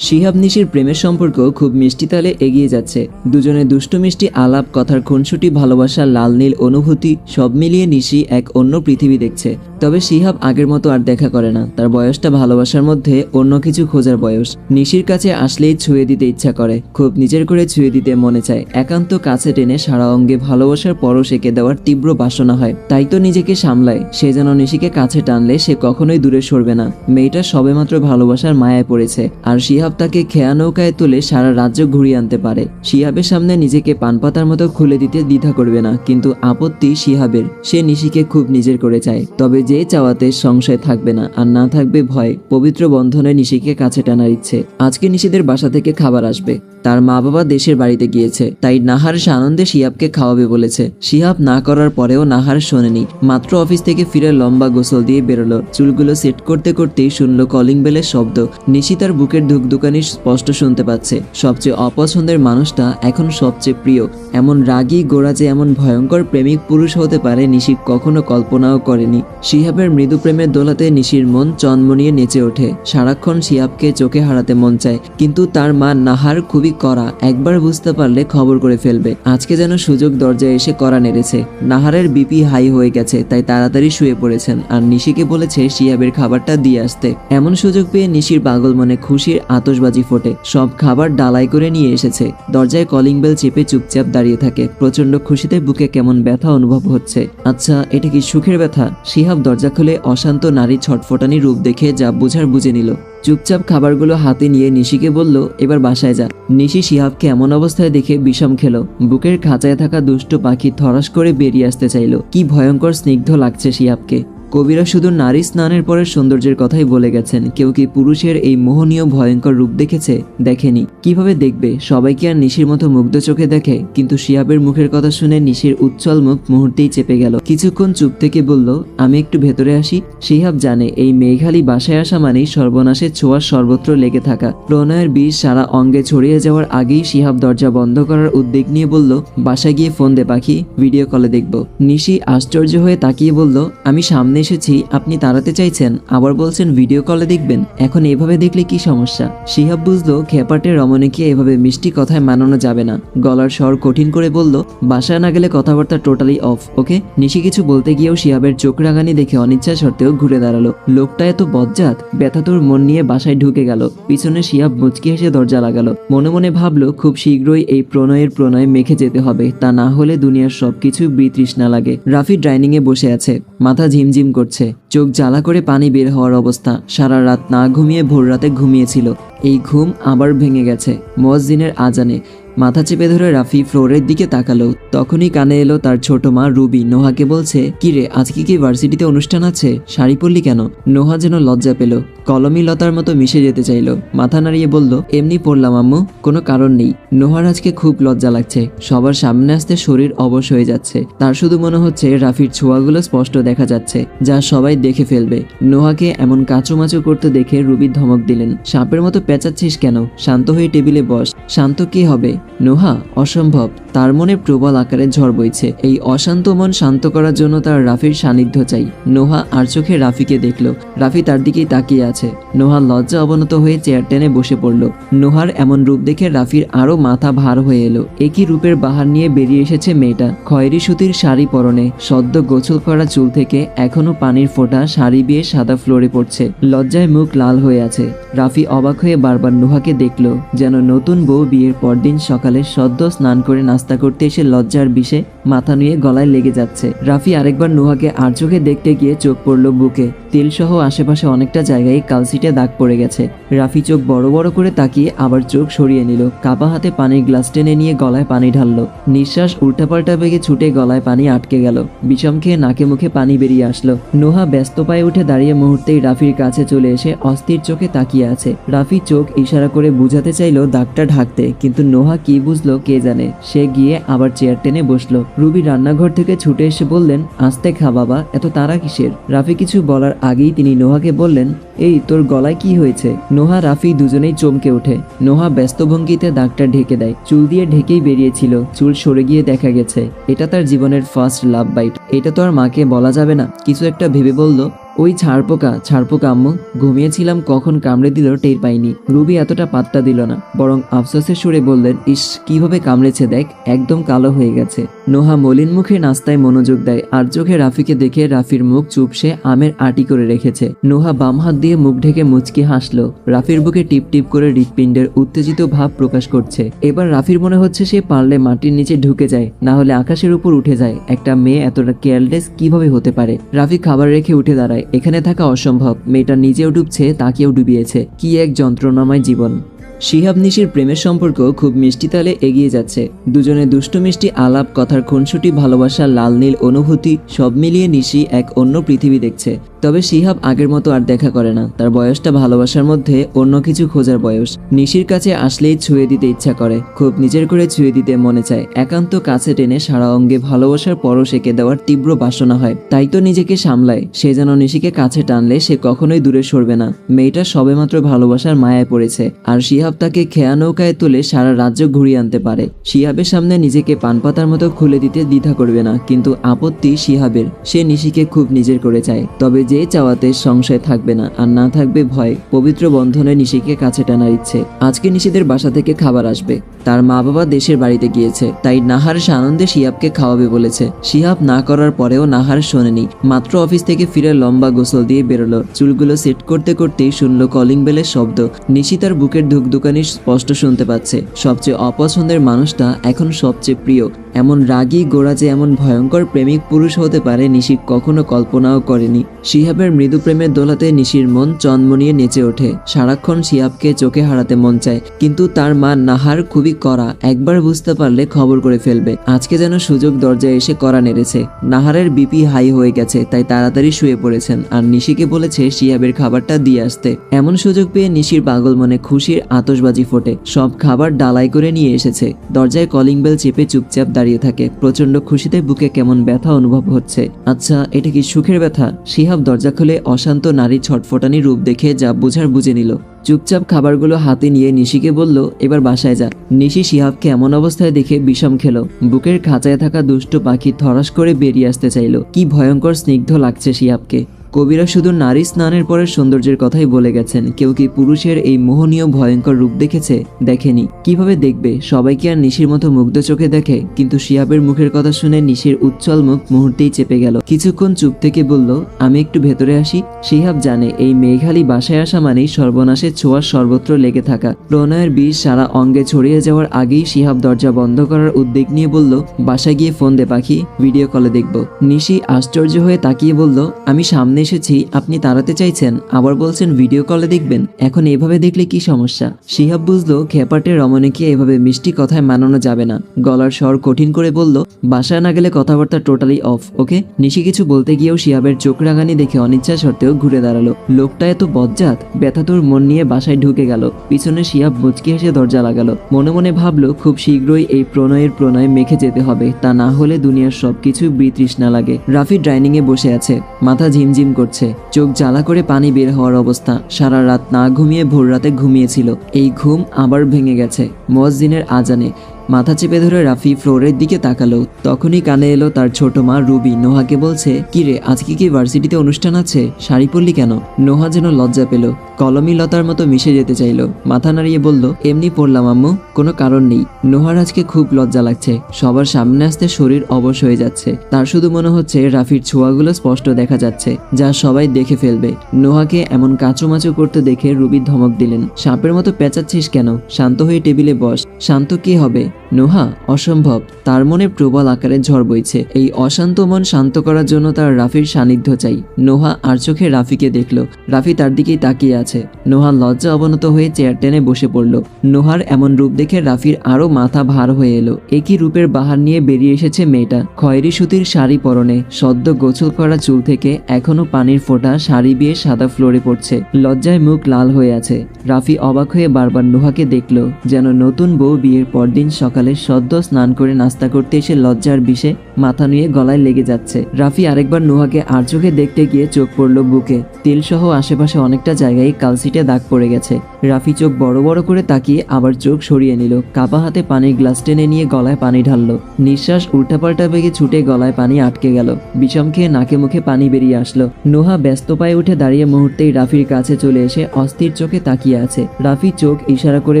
শিহাব নিশির প্রেমের সম্পর্ক খুব মিষ্টি তালে এগিয়ে যাচ্ছে। দুজনে দুষ্টু মিষ্টি আলাপ, কথার খুনসুটি, ভালোবাসা, লাল নীল অনুভূতি, সব মিলিয়ে নিশি এক অন্য পৃথিবী দেখছে। তবে শিহাব আগের মতো আর দেখা করে না। তার বয়সটা ভালোবাসার মধ্যে অন্য কিছু খোঁজার বয়স। নিশির কাছে আসলেই ছুঁয়ে দিতে ইচ্ছা করে। খুব নিজের করে ছুঁয়ে দিতে মনে চায়। একান্ত কাছে টেনে সারা অঙ্গে ভালোবাসার পরশ এঁকে দেওয়ার তীব্র বাসনা হয়। তাই তো নিজেকে সামলায়। সে যেন নিশিকে কাছে টানলে সে কখনোই দূরে সরবে না। মেয়েটা সবেমাত্র ভালোবাসার মায়ায় পড়েছে। আর শিহাব তাকে খেয়া নৌকায় তুলে সারা রাজ্য ঘুরিয়ে আনতে পারে। শিহাবের সামনে নিজেকে পানপাতার মতো খুলে দিতে দ্বিধা করবে না, কিন্তু আপত্তি শিহাবের। সে নিশিকে খুব নিজের করে চায়, তবে যে চাওয়াতে সংশয় থাকবে না আর না থাকবে ভয়, পবিত্র বন্ধনে নিশিকে কাছে টানার ইচ্ছে। আজকে নিশিদের বাসা থেকে খাবার আসবে। তার মা বাবা দেশের বাড়িতে গিয়েছে, তাই নাহার সে আনন্দে শিহাবকে খাওয়াবে বলেছে। শিহাব না করার পরেও নাহার শোনেনি। মাত্র অফিস থেকে ফিরে লম্বা গোসল দিয়ে বেরোলো। চুলগুলো সেট করতে করতেই শুনলো কলিং বেলের শব্দ। নিশি তার বুকের ধুকধুকানি স্পষ্ট শুনতে পাচ্ছে, সবচেয়ে অপছন্দের মানুষটা এখন সবচেয়ে প্রিয়। এমন রাগী গোড়া যে এমন ভয়ঙ্কর প্রেমিক পুরুষ হতে পারে নিশি কখনো কল্পনাও করেনি। শিহাবের মৃদু প্রেমের দোলাতে নিশির মন চনমনিয়ে নেচে ওঠে। সারাক্ষণ শিহাবকে চোখে হারাতে মন চায়, কিন্তু তার মা নাহার খুবই কড়া, একবার বুঝতে পারলে খবর করে ফেলবে। আজকে যেন সুযোগ দরজায় এসে কড়া নেড়েছে। নাহারের বিপি হাই হয়ে গেছে, তাই তাড়াতাড়ি শুয়ে পড়েছেন, আর নিশিকে বলেছে শিহাবের খাবারটা দিয়ে আসতে। এমন সুযোগ পেয়ে নিশির পাগল মনে খুশির আতশবাজি ফোটে। সব খাবার ডালাই করে নিয়ে এসেছে। দরজায় কলিং বেল চেপে চুপচাপ দাঁড়িয়ে থাকে। প্রচণ্ড খুশিতে বুকে কেমন ব্যথা অনুভব হচ্ছে। আচ্ছা এটা কি সুখের ব্যথা? শিহাব দরজা খুলে অশান্ত নারী ছটফটানি রূপ দেখে যা বুঝার বুঝে নিল। চুপচাপ খাবারগুলো হাতে নিয়ে নিশিকে বলল, এবার বাসায় যা। নিশি শিহাবকে এমন অবস্থায় দেখে বিষম খেলো। বুকের খাঁচায় থাকা দুষ্ট পাখি থরাস করে বেরিয়ে আসতে চাইলো। কি ভয়ঙ্কর স্নিগ্ধ লাগছে শিহাবকে। কবিরা শুধু নারী স্নানের পরের সৌন্দর্যের কথাই বলে গেছেন। কেউ কি পুরুষের এই মোহনীয় ভয়ঙ্কর রূপ দেখেছে? দেখেনি। কীভাবে দেখবে? সবাই কি আর নিশির মতো মুগ্ধ চোখে দেখে? কিন্তু শিয়াবের মুখের কথা শুনে নিশির উচ্ছল মুখ মুহূর্তেই চেপে গেল। কিছুক্ষণ চুপ থেকে বলল, আমি একটু ভেতরে আসি। শিহাব জানে, এই মেঘালি বাসায় আসা মানেই সর্বনাশের ছোঁয়ার সর্বত্র লেগে থাকা। প্রণয়ের বিষ সারা অঙ্গে ছড়িয়ে যাওয়ার আগেই শিহাব দরজা বন্ধ করার উদ্যোগ নিয়ে বলল, বাসায় গিয়ে ফোন দে পাখি, ভিডিও কলে দেখব। নিশি আশ্চর্য হয়ে তাকিয়ে বলল, আমি সামনে এসেছি, আপনি তাড়াতে চাইছেন, আবার বলছেন ভিডিও কলে দেখবেন। এখন এভাবে দেখলে কি সমস্যা? শিহাব বুঝলো, খেপাটে রমণীকে এভাবে মিষ্টি কথায় মানানো যাবে না। গলার স্বর কঠিন করে বলল, বাসায় না গেলে কথাবার্তা টোটালি অফ ওকে নিশি কিছু বলতে গিয়েও শিহাবের চোখ রাগানি দেখে অনিচ্ছা সত্ত্বেও ঘুরে দাঁড়াল। লোকটা এত বজ্জাত, ব্যথা তোর মন নিয়ে বাসায় ঢুকে গেল। পিছনে শিহাব মুচকি হেসে দরজা লাগালো। মনে মনে ভাবলো, খুব শীঘ্রই এই প্রণয়ের প্রণয় মেখে যেতে হবে। তা না হলে দুনিয়ার সবকিছু বিতৃষ্ণা লাগে। রাফি ডাইনিং এ বসে আছে। মাথা ঝিমঝিম করছে। চোখ জ্বালা করে পানি বের হওয়ার অবস্থা। সারা রাত না ঘুমিয়ে ভোর রাতে ঘুমিয়েছিল। এই ঘুম আবার ভেঙে গেছে। মসজিনের আজানে মাথা চেপে ধরে রাফি ফ্লোরের দিকে তাকালো। তখনই কানে এলো তার ছোট মা রুবি। নোহাকে বলছে, কি রে, আজকে কি ভার্সিটিতে অনুষ্ঠান আছে? শাড়ি পরলি কেন? নোহা যেন লজ্জা পেল। কলমি লতার মতো মিশে যেতে চাইলো। মাথা নাড়িয়ে বলল, এমনি পড়লাম আম্মু, কোনো কারণ নেই। নোহার আজকে খুব লজ্জা লাগছে। সবার সামনে আসতে শরীর অবশ হয়ে যাচ্ছে। তার শুধু মনে হচ্ছে রাফির ছোঁয়াগুলো স্পষ্ট দেখা যাচ্ছে, যা সবাই দেখে ফেলবে। নোহাকে এমন কাচুমাচু করতে দেখে রুবি ধমক দিলেন, সাপের মতো পেঁচাচ্ছিস কেন? শান্ত হয়ে টেবিলে বস। শান্ত কি হবে? নোহা, অসম্ভব, তার মনে প্রবল আকারে ঝড় বইছে। এই অশান্ত মন শান্ত করার জন্য তার রাফির সান্নিধ্য চাই। নোহা আর চোখে রাফিকে দেখল। রাফি তার দিকেই তাকিয়ে আছে। নোহা লজ্জা অবনত হয়ে চেয়ার টেনে বসে পড়ল। নোহার এমন রূপ দেখে রাফির আরও মাথা ভার হয়ে এলো। একই রূপের বাহার নিয়ে বেরিয়ে এসেছে মেয়েটা। খয়েরি সুতির শাড়ি পরনে, সদ্য গোছল করা চুল থেকে এখনও পানির ফোঁটা শাড়ি বিয়ে সাদা ফ্লোরে পড়ছে। লজ্জায় মুখ লাল হয়ে আছে। রাফি অবাক হয়ে বারবার নোহাকে দেখল, যেন নতুন বউ বিয়ের পরদিন সকালে সদ্য স্নান করে নাস্তা করতে এসে লজ্জার বিষে মাথা নুয়ে গলায় লেগে যাচ্ছে। রাফি আরেকবার নোহাকে আর চোখে দেখতে গিয়ে চোখ পড়ল বুকে। তেলসহ আশেপাশে অনেকটা জায়গায় কালসিটে দাগ পড়ে গেছে। রাফি চোখ বড় বড় করে তাকিয়ে আবার চোখ সরিয়ে নিল। কাপা হাতে পানির গ্লাস টেনে নিয়ে গলায় পানি ঢাললো। নিঃশ্বাস উল্টাপাল্টা বেগে ছুটে গলায় পানি আটকে গেল। বিষম খেয়ে নাকে মুখে পানি বেরিয়ে আসলো। নোহা ব্যস্ত পায়ে উঠে দাঁড়িয়ে মুহূর্তেই রাফির কাছে চলে এসে অস্থির চোখে তাকিয়ে আছে। রাফি চোখ ইশারা করে বুঝাতে চাইলো, দাগটা ঢাকতে। কিন্তু নোহা কি বুঝলো কে জানে? সে গিয়ে আবার চেয়ার টেনে বসল। রুবি রান্নাঘর থেকে ছুটে এসে বললেন, আস্তে খা বাবা, এত তারা কিসের? রাফি কিছু বলার আগেই তিনি নোহাকে বললেন, এই, তোর গলায় কি হয়েছে? নোহা, রাফি দুজনেই চমকে ওঠে। নোহা ব্যস্ত ভঙ্গিতে দাগটা ঢেকে দেয়। চুল দিয়ে ঢেকেই বেরিয়েছিল। চুল সরে গিয়ে দেখা গেছে। এটা তার জীবনের ফার্স্ট লাভ বাইট এটা তো আর মাকে বলা যাবে না। কিছু একটা ভেবে বলল ওই ছাড়পোকা ছাড়পোকা আম্মু, ঘুমিয়েছিলাম কখন কামড়ে দিল টের পাইনি। রুবি এতটা পাত্তা দিল না, বরং আফসোসের সুরে বললেন, ইস, কীভাবে কামড়েছে দেখ, একদম কালো হয়ে গেছে। নোহা মলিন মুখে নাস্তায় মনোযোগ দেয়, আর চোখে রাফিকে দেখে রাফির মুখ চুপসে আমের আটি করে রেখেছে। নোহা বাম হাত দিয়ে মুখ ঢেকে মুচকি হাসলো, রাফির বুকে টিপ টিপ করে হৃৎপিণ্ডের উত্তেজিত ভাব প্রকাশ করছে। এবার রাফির মনে হচ্ছে সে পারলে মাটির নিচে ঢুকে যায়, না হলে আকাশের উপর উঠে যায়। একটা মেয়ে এতটা কেয়ারলেস কীভাবে হতে পারে? রাফি খাবার রেখে উঠে দাঁড়ায় এখানে থাকা অসম্ভব। মেয়েটা নিজেও ডুবছে, তাকেও ডুবিয়েছে। কি এক যন্ত্রণাময় জীবন। শিহাব নিশির প্রেমের সম্পর্ক খুব মিষ্টি তালে এগিয়ে যাচ্ছে। দুজনে দুষ্টু মিষ্টি আলাপ, কথার খুনসুটি ভালোবাসা লাল নীল অনুভূতি, সব মিলিয়ে নিশি এক অন্য পৃথিবী দেখছে। তবে শিহাব আগের মতো আর দেখা করে না। তার বয়সটা ভালোবাসার মধ্যে অন্য কিছু খোঁজার বয়স। নিশির কাছে আসলেই ছুঁয়ে দিতে ইচ্ছা করে। খুব নিজের করে ছুঁয়ে দিতে মনে চায়। একান্ত কাছে টেনে সারা অঙ্গে ভালোবাসার পরশ এঁকে দেওয়ার তীব্র বাসনা হয়। তাই তো নিজেকে সামলায়। সে যেন নিশিকে কাছে টানলে সে কখনোই দূরে সরবে না। মেয়েটা সবেমাত্র ভালোবাসার মায়ায় পড়েছে। আর শিহাব তাকে খেয়া নৌকায় তুলে সারা রাজ্য ঘুরিয়ে আনতে পারে। শিহাবের সামনে নিজেকে পানপাতার মতো খুলে দিতে দ্বিধা করবে না। কিন্তু আপত্তি শিহাবের। সে নিশিকে খুব নিজের করে চায়। তবে যে চাওয়াতে সংশয় থাকবে না আর না থাকবে ভয়। পবিত্র বন্ধনে নিশিকে কাছে টানার ইচ্ছে। আজকে নিশিদের বাসা থেকে খাবার আসবে। তার মা বাবা দেশের বাড়িতে গিয়েছে। তাই নাহার সানন্দে শিহাবকে খাওয়াবে বলেছে। শিহাব না করার পরেও নাহার শোনেনি। মাত্র অফিস থেকে ফিরে লম্বা গোসল দিয়ে বেরোলো। চুলগুলো সেট করতে করতেই শুনলো কলিং বেলের শব্দ। নিশি তার বুকের ধুকধুকানি স্পষ্ট শুনতে পাচ্ছে। সবচেয়ে অপছন্দের মানুষটা এখন সবচেয়ে প্রিয়। এমন রাগী গোড়া যে এমন ভয়ঙ্কর প্রেমিক পুরুষ হতে পারে নিশি কখনো কল্পনাও করেনি। শিহাবের মৃদু প্রেমের দোলাতে নিশির মন চনমনিয়ে নেচে ওঠে। সারাক্ষণ শিহাবকে চোখে হারাতে মন চায়, কিন্তু তার মা নাহার খুবই কড়া, একবার বুঝতে পারলে খবর করে ফেলবে। আজকে যেন সুযোগ দরজায় এসে কড়া নেড়েছে। নাহারের বিপি হাই হয়ে গেছে, তাই তাড়াতাড়ি শুয়ে পড়েছেন আর নিশিকে বলেছে শিহাবের খাবারটা দিয়ে আসতে। এমন সুযোগ পেয়ে নিশির পাগল মনে খুশির আতশবাজি ফোটে। সব খাবার ডালাই করে নিয়ে এসেছে। দরজায় কলিং বেল চেপে চুপচাপ দাঁড়িয়ে থাকে। প্রচণ্ড খুশিতে বুকে কেমন ব্যথা অনুভব হচ্ছে। আচ্ছা এটা কি সুখের ব্যথা? শিহাব দরজা খুলে অশান্ত নারী ছটফটানি রূপ দেখে যা বুঝার বুঝে নিল। চুপচাপ খাবারগুলো হাতে নিয়ে নিশিকে বলল, এবার বাসায় যা। নিশি শিহাবকে এমন অবস্থায় দেখে বিষম খেলো। বুকের খাঁচায় থাকা দুষ্ট পাখি থরাস করে বেরিয়ে আসতে চাইলো। কি ভয়ঙ্কর স্নিগ্ধ লাগছে শিহাবকে। কবিরা শুধু নারী স্নানের পরের সৌন্দর্যের কথাই বলে গেছেন। কেউ কি পুরুষের এই মোহনীয় ভয়ঙ্কর রূপ দেখেছে? দেখেনি। কীভাবে দেখবে? সবাইকে আর নিশির মতো মুগ্ধ চোখে দেখে? কিন্তু শিয়াবের মুখের কথা শুনে নিশির উচ্ছল মুখ মুহূর্তেই চেপে গেল। কিছুক্ষণ চুপ থেকে বলল, আমি একটু ভেতরে আসি। শিহাব জানে, এই মেঘালি বাসায় আসা মানেই সর্বনাশের ছোঁয়ার সর্বত্র লেগে থাকা। প্রণয়ের বিষ সারা অঙ্গে ছড়িয়ে যাওয়ার আগেই শিহাব দরজা বন্ধ করার উদ্বেগ নিয়ে বলল, বাসায় গিয়ে ফোন দে পাখি, ভিডিও কলে দেখব। নিশি আশ্চর্য হয়ে তাকিয়ে বলল, আমি সামনে এসেছি, আপনি তাড়াতে চাইছেন, আবার বলছেন ভিডিও কলে দেখবেন, এখন এভাবে দেখলে কি সমস্যা? শিহাব বুঝলো, খেপাটে রমণীকে এভাবে মিষ্টি কথায় মানানো যাবে না। গলার স্বর কঠিন করে বলল, বাসায় না গেলে কথাবার্তা টোটালি অফ ওকে নিশি কিছু বলতে গিয়েও শিহাবের চোখ রাঙানি দেখে অনিচ্ছা সত্ত্বেও ঘুরে দাঁড়াল। লোকটা এত বজ্জাত ব্যথাতুর মন নিয়ে বাসায় ঢুকে গেল। পিছনে শিহাব মুচকি হেসে দরজা লাগালো। মনে মনে ভাবলো, খুব শীঘ্রই এই প্রণয়ের প্রণয় মেখে যেতে হবে। তা না হলে দুনিয়ার সবকিছু বিতৃষ্ণা লাগে। রাফি ডাইনিং এ বসে আছে। মাথা ঝিমঝিম করছে। চোখ জ্বালা করে পানি বের হওয়ার অবস্থা। সারা রাত না ঘুমিয়ে ভোর রাতে ঘুমিয়েছিল। এই ঘুম আবার ভেঙে গেছে। মসজিনের আজানে মাথা চেপে ধরে রাফি ফ্লোরের দিকে তাকালো। তখনই কানে এলো তার ছোট মা রুবি। নোহাকে বলছে, কিরে, আজকে কি ভার্সিটিতে অনুষ্ঠান আছে? শাড়ি পরলি কেন? নোহা যেন লজ্জা পেল। কলমি লতার মতো মিশে যেতে চাইলো। মাথা নাড়িয়ে বলল, এমনি পড়লাম আম্মু, কোনো কারণ নেই। নোহার আজকে খুব লজ্জা লাগছে। সবার সামনে আসতে শরীর অবশ হয়ে যাচ্ছে। তার শুধু মনে হচ্ছে রাফির ছোঁয়াগুলো স্পষ্ট দেখা যাচ্ছে, যা সবাই দেখে ফেলবে। নোহাকে এমন কাঁচুমাচু করতে দেখে রুবি ধমক দিলেন, সাপের মতো পেঁচাচ্ছিস কেন? শান্ত হয়ে টেবিলে বস। শান্ত কি হবে? নোহা, অসম্ভব। তার মনে প্রবল আকারে ঝড় বইছে। এই অশান্ত মন শান্ত করার জন্য তার রাফির সান্নিধ্য চাই। নোহা আর চোখে রাফিকে দেখল। রাফি তার দিকেই তাকিয়ে আছে। নোহা লজ্জা অবনত হয়ে চেয়ার টেনে বসে পড়ল। নোহার এমন রূপ দেখে রাফির আরও মাথা ভার হয়ে এলো। একই রূপের বাহার নিয়ে বেরিয়ে এসেছে মেয়েটা। খয়েরি সুতির শাড়ি পরনে, সদ্য গোছল করা চুল থেকে এখনও পানির ফোঁটা শাড়ি বিয়ে সাদা ফ্লোরে পড়ছে। লজ্জায় মুখ লাল হয়ে আছে। রাফি অবাক হয়ে বারবার নোহাকে দেখল, যেন নতুন বউ বিয়ের পরদিন সকালে সকালে সদ্য স্নান করে নাস্তা করতে এসে লজ্জার বিষে মাথা নুয়ে গলায় লেগে যাচ্ছে। রাফি আরেকবার নোহাকে আর চোখে দেখতে গিয়ে চোখ পড়ল বুকে। তেলসহ আশেপাশে অনেকটা জায়গায় কালসিটে দাগ পড়ে গেছে। রাফি চোখ বড় বড় করে তাকিয়ে আবার চোখ সরিয়ে নিল। কাপা হাতে পানির গ্লাস টেনে নিয়ে গলায় পানি ঢাললো। নিঃশ্বাস উল্টাপাল্টা বেগে ছুটে গলায় পানি আটকে গেল। বিষম খেয়ে নাকে মুখে পানি বেরিয়ে আসলো। নোহা ব্যস্ত পায়ে উঠে দাঁড়িয়ে মুহূর্তেই রাফির কাছে চলে এসে অস্থির চোখে তাকিয়ে আছে। রাফি চোখ ইশারা করে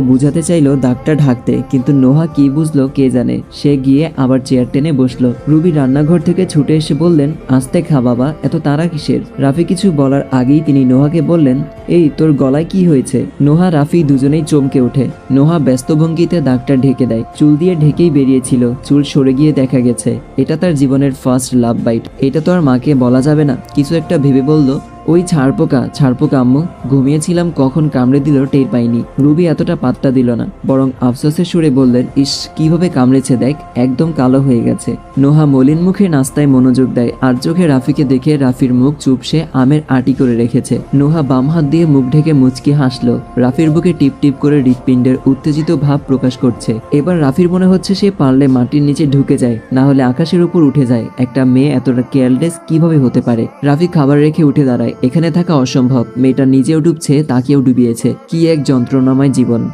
বুঝাতে চাইলো দাগটা ঢাকতে। কিন্তু নোহা কি বুঝলো কে জানে। সে গিয়ে আবার চেয়ার টেনে বসল। রুবি রান্নাঘর থেকে ছুটে এসে বললেন, আস্তে খা বাবা, এত তারা কিসের? রাফি কিছু বলার আগেই তিনি নোহাকে বললেন, এই, তোর গলায় কি হয়েছে? নোহা, রাফি দুজনেই চমকে ওঠে। নোহা ব্যস্ত ভঙ্গিতে দাগটা ঢেকে দেয়। চুল দিয়ে ঢেকেই বেরিয়েছিল। চুল সরে গিয়ে দেখা গেছে। এটা তার জীবনের ফার্স্ট লাভ বাইট এটা তো আর মাকে বলা যাবে না। কিছু একটা ভেবে বলল ওই ছাড়পোকা ছাড়পোকা আম্মু, ঘুমিয়েছিলাম কখন কামড়ে দিল টের পাইনি। রুবি এতটা পাত্তা দিল না, বরং আফসোসের সুরে বললেন, ইস, কীভাবে কামড়েছে দেখ, একদম কালো হয়ে গেছে। নোহা মলিন মুখে নাস্তায় মনোযোগ দেয়, আর চোখে রাফিকে দেখে রাফির মুখ চুপসে আমের আটি করে রেখেছে। নোহা বাম হাত দিয়ে মুখ ঢেকে মুচকি হাসলো, রাফির বুকে টিপ টিপ করে হৃৎপিণ্ডের উত্তেজিত ভাব প্রকাশ করছে। এবার রাফির মনে হচ্ছে সে পারলে মাটির নিচে ঢুকে যায়, না হলে আকাশের উপর উঠে যায়। একটা মেয়ে এতটা কেয়ারলেস কীভাবে হতে পারে? রাফি খাবার রেখে উঠে দাঁড়ায় এখানে থাকা অসম্ভব। মেয়েটা নিজেও ডুবছে তাকেও ডুবিয়েছে। কি এক যন্ত্রণাময় জীবন।